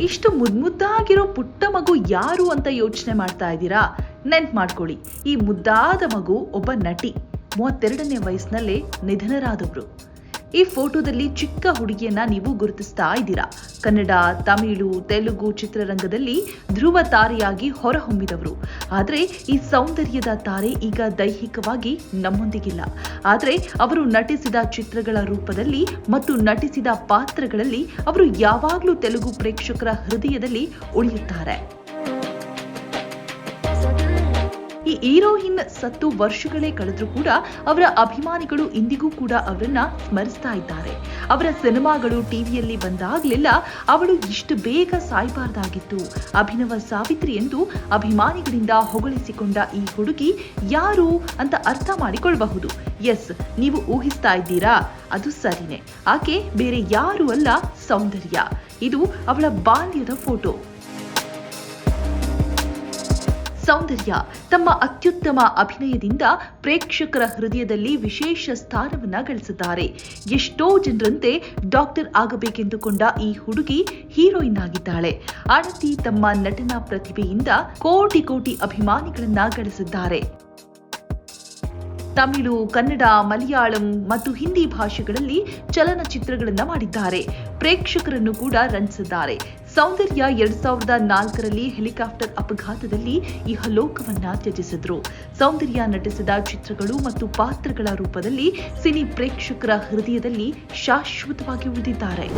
ಇಷ್ಟು ಮುದ್ದಾಗಿರೋ ಪುಟ್ಟ ಮಗು ಯಾರು ಅಂತ ಯೋಚನೆ ಮಾಡ್ತಾ ಇದ್ದೀರಾ? ನೆನ್ಪ್ ಮಾಡ್ಕೊಳ್ಳಿ. ಈ ಮುದ್ದಾದ ಮಗು ಒಬ್ಬ ನಟಿ. ಮೂವತ್ತೆರಡನೇ ವಯಸ್ಸಿನಲ್ಲೇ ನಿಧನರಾದವರು. ಈ ಫೋಟೋದಲ್ಲಿ ಚಿಕ್ಕ ಹುಡುಗಿಯನ್ನ ನೀವು ಗುರುತಿಸ್ತಾ ಇದ್ದೀರಾ. ಕನ್ನಡ, ತಮಿಳು, ತೆಲುಗು ಚಿತ್ರರಂಗದಲ್ಲಿ ಧ್ರುವ ತಾರೆಯಾಗಿ ಹೊರಹೊಮ್ಮಿದವರು. ಆದರೆ ಈ ಸೌಂದರ್ಯದ ತಾರೆ ಈಗ ದೈಹಿಕವಾಗಿ ನಮ್ಮೊಂದಿಗಿಲ್ಲ. ಆದರೆ ಅವರು ನಟಿಸಿದ ಚಿತ್ರಗಳ ರೂಪದಲ್ಲಿ ಮತ್ತು ನಟಿಸಿದ ಪಾತ್ರಗಳಲ್ಲಿ ಅವರು ಯಾವಾಗಲೂ ತೆಲುಗು ಪ್ರೇಕ್ಷಕರ ಹೃದಯದಲ್ಲಿ ಉಳಿಯುತ್ತಾರೆ. ಹೀರೋಯಿನ್ ಸತ್ತು ವರ್ಷಗಳೇ ಕಳೆದ್ರೂ ಕೂಡ ಅವರ ಅಭಿಮಾನಿಗಳು ಇಂದಿಗೂ ಕೂಡ ಅವರನ್ನ ಸ್ಮರಿಸ್ತಾ ಇದ್ದಾರೆ. ಅವರ ಸಿನಿಮಾಗಳು ಟಿವಿಯಲ್ಲಿ ಬಂದಾಗಲೆಲ್ಲ ಅವಳು ಇಷ್ಟು ಬೇಗ ಸಾಯಬಾರ್ದಾಗಿತ್ತು. ಅಭಿನವ ಸಾವಿತ್ರಿ ಎಂದು ಅಭಿಮಾನಿಗಳಿಂದ ಹೊಗಳಿಸಿಕೊಂಡ ಈ ಹುಡುಗಿ ಯಾರು ಅಂತ ಅರ್ಥ ಮಾಡಿಕೊಳ್ಳಬಹುದು ಎಸ್, ನೀವು ಊಹಿಸ್ತಾ ಇದ್ದೀರಾ? ಅದು ಸರಿನೇ. ಆಕೆ ಬೇರೆ ಯಾರು ಅಲ್ಲ, ಸೌಂದರ್ಯ. ಇದು ಅವಳ ಬಾಲ್ಯದ ಫೋಟೋ. ಸೌಂದರ್ಯ, ತಮ್ಮ ಅತ್ಯುತ್ತಮ ಅಭಿನಯದಿಂದ ಪ್ರೇಕ್ಷಕರ ಹೃದಯದಲ್ಲಿ ವಿಶೇಷ ಸ್ಥಾನವನ್ನ ಗಳಿಸಿದ್ದಾರೆ. ಎಷ್ಟೋ ಜನರಂತೆ ಡಾಕ್ಟರ್ ಆಗಬೇಕೆಂದುಕೊಂಡ ಈ ಹುಡುಗಿ ಹೀರೋಯಿನ್ ಆಗಿದ್ದಾಳೆ. ಆಡತಿ ತಮ್ಮ ನಟನಾ ಪ್ರತಿಭೆಯಿಂದ ಕೋಟಿ ಕೋಟಿ ಅಭಿಮಾನಿಗಳನ್ನ ಗಳಿಸಿದ್ದಾರೆ. ತಮಿಳು, ಕನ್ನಡ, ಮಲಯಾಳಂ ಮತ್ತು ಹಿಂದಿ ಭಾಷೆಗಳಲ್ಲಿ ಚಲನಚಿತ್ರಗಳನ್ನು ಮಾಡಿದ್ದಾರೆ. ಪ್ರೇಕ್ಷಕರನ್ನು ಕೂಡ ರಂಜಿಸಿದ್ದಾರೆ. ಸೌಂದರ್ಯ ಎರಡ್ ಸಾವಿರದ ನಾಲ್ಕರಲ್ಲಿ ಹೆಲಿಕಾಪ್ಟರ್ ಅಪಘಾತದಲ್ಲಿ ಇಹಲೋಕವನ್ನ ತ್ಯಜಿಸಿದ್ರು. ಸೌಂದರ್ಯ ನಟಿಸಿದ ಚಿತ್ರಗಳು ಮತ್ತು ಪಾತ್ರಗಳ ರೂಪದಲ್ಲಿ ಸಿನಿ ಪ್ರೇಕ್ಷಕರ ಹೃದಯದಲ್ಲಿ ಶಾಶ್ವತವಾಗಿ ಉಳಿದಿದ್ದಾರೆ.